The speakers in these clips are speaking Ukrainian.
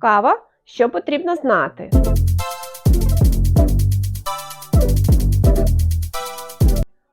Кава, що потрібно знати.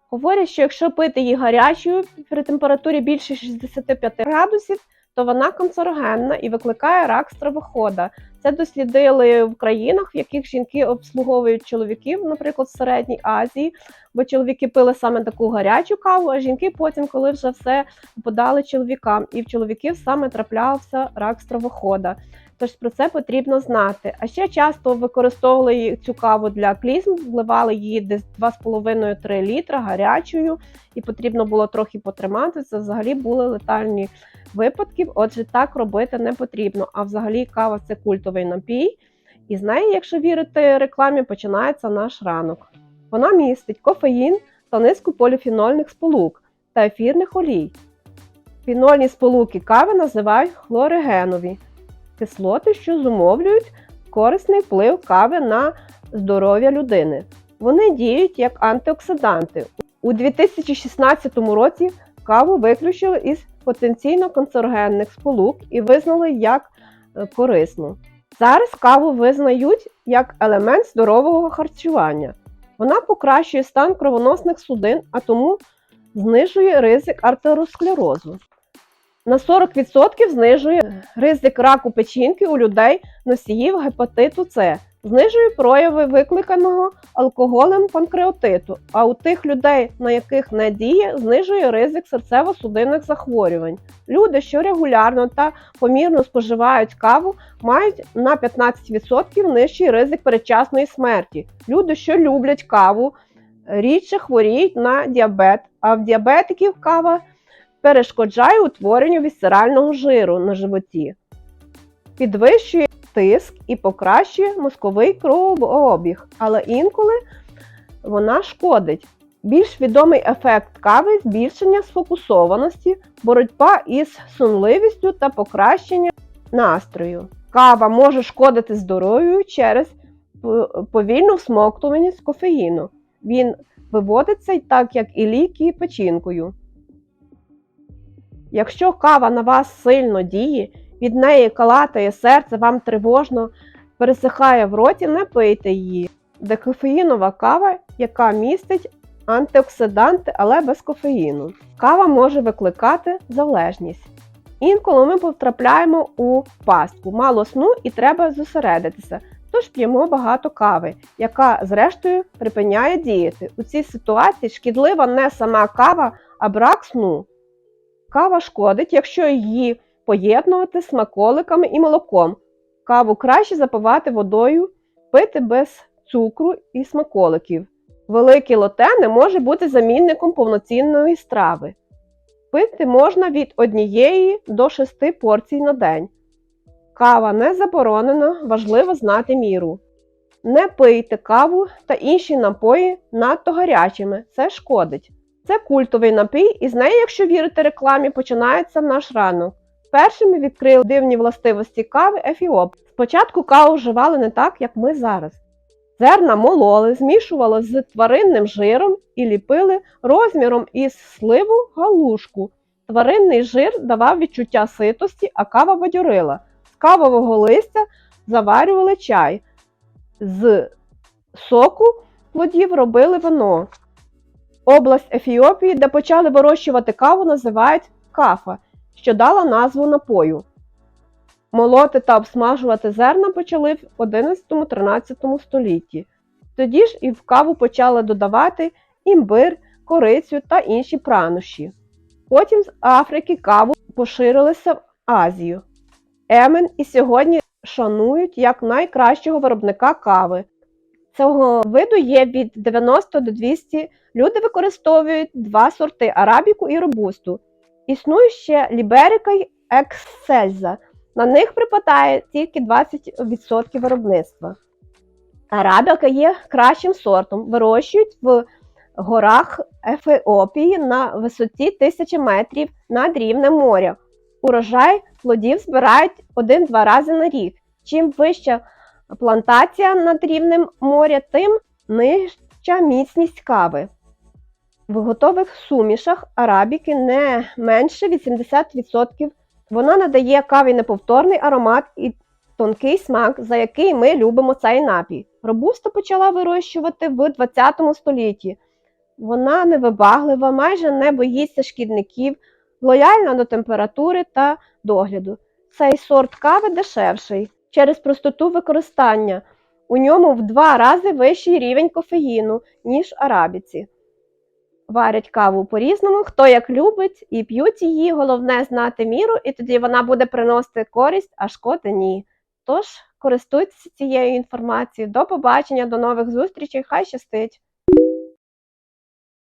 Говорять, що якщо пити її гарячою при температурі більше 65 градусів, то вона канцерогенна і викликає рак стравохода. Це дослідили в країнах, в яких жінки обслуговують чоловіків, наприклад, в Середній Азії, бо чоловіки пили саме таку гарячу каву, а жінки потім, коли вже все подали чоловікам, і в чоловіків саме траплявся рак стравохода. Тож про це потрібно знати. А ще часто використовували цю каву для клізм, вливали її десь 2,5-3 літра гарячою, і потрібно було трохи потримати. Це взагалі були летальні випадки. Отже, так робити не потрібно. А взагалі кава це культовий напій, і з неї, якщо вірити рекламі, починається наш ранок. Вона містить кофеїн та низку поліфенольних сполук та ефірних олій. Фінольні сполуки кави називають хлоригенові кислоти, що зумовлюють корисний вплив кави на здоров'я людини. Вони діють як антиоксиданти. У 2016 році каву виключили із потенційно канцерогенних сполук і визнали як е, корисну. Зараз каву визнають як елемент здорового харчування. Вона покращує стан кровоносних судин, а тому знижує ризик артеросклерозу. На 40% знижує ризик раку печінки у людей носіїв гепатиту С, знижує прояви викликаного алкоголем панкреатиту, а у тих людей, на яких не діє, знижує ризик серцево-судинних захворювань. Люди, що регулярно та помірно споживають каву, мають на 15% нижчий ризик передчасної смерті. Люди, що люблять каву, рідше хворіють на діабет, а в діабетиків кава перешкоджає утворенню вісцерального жиру на животі, підвищує тиск і покращує мозковий кровообіг, але інколи вона шкодить. Більш відомий ефект кави збільшення сфокусованості, боротьба із сонливістю та покращення настрою. Кава може шкодити здоров'ю через повільну всмоктуваність кофеїну. Він виводиться так, як і ліки печінкою. Якщо кава на вас сильно діє, від неї калатає серце, вам тривожно, пересихає в роті, не пийте її. Декофеїнова кава, яка містить антиоксиданти, але без кофеїну. Кава може викликати залежність. Інколи ми потрапляємо у пастку, мало сну і треба зосередитися, тож п'ємо багато кави, яка, зрештою, припиняє діяти. У цій ситуації шкідлива не сама кава, а брак сну. Кава шкодить, якщо її поєднувати з смаколиками і молоком. Каву краще запивати водою, пити без цукру і смаколиків. Велике лоте не може бути замінником повноцінної страви. Пити можна від однієї до 6 порцій на день. Кава не заборонена, важливо знати міру. Не пийте каву та інші напої надто гарячими, це шкодить. Це культовий напій, і з неї, якщо вірити рекламі, починається наш ранок. Першими відкрили дивні властивості кави Ефіоп. Спочатку каву вживали не так, як ми зараз. Зерна мололи, змішували з тваринним жиром і ліпили розміром із сливу галушку. Тваринний жир давав відчуття ситості, а кава бадьорила. З кавового листя заварювали чай. З соку плодів робили вино. Область Ефіопії, де почали вирощувати каву, називають кафа, що дала назву напою. Молоти та обсмажувати зерна почали в 11-13 столітті. Тоді ж і в каву почали додавати імбир, корицю та інші пранощі. Потім з Африки каву поширилися в Азію. Емен і сьогодні шанують як найкращого виробника кави. Цього виду є від 90 до 200. Люди використовують два сорти арабіку і робусту. Існує ще ліберика й ексельза. На них припадає тільки 20% виробництва. Арабіка є кращим сортом. Вирощують в горах Ефіопії на висоті 1000 метрів над рівнем моря. Урожай плодів збирають один-два рази на рік. Чим вища плантація над рівнем моря, тим нижча міцність кави. В готових сумішах арабіки не менше 80%. Вона надає каві неповторний аромат і тонкий смак, за який ми любимо цей напій. Робусту почала вирощувати в 20 столітті. Вона невибаглива, майже не боїться шкідників, лояльна до температури та догляду. Цей сорт кави дешевший через простоту використання. У ньому в два рази вищий рівень кофеїну, ніж арабіці. Варять каву по-різному, хто як любить, і п'ють її, головне знати міру, і тоді вона буде приносити користь, а шкоди ні. Тож користуйтеся цією інформацією. До побачення, до нових зустрічей, хай щастить!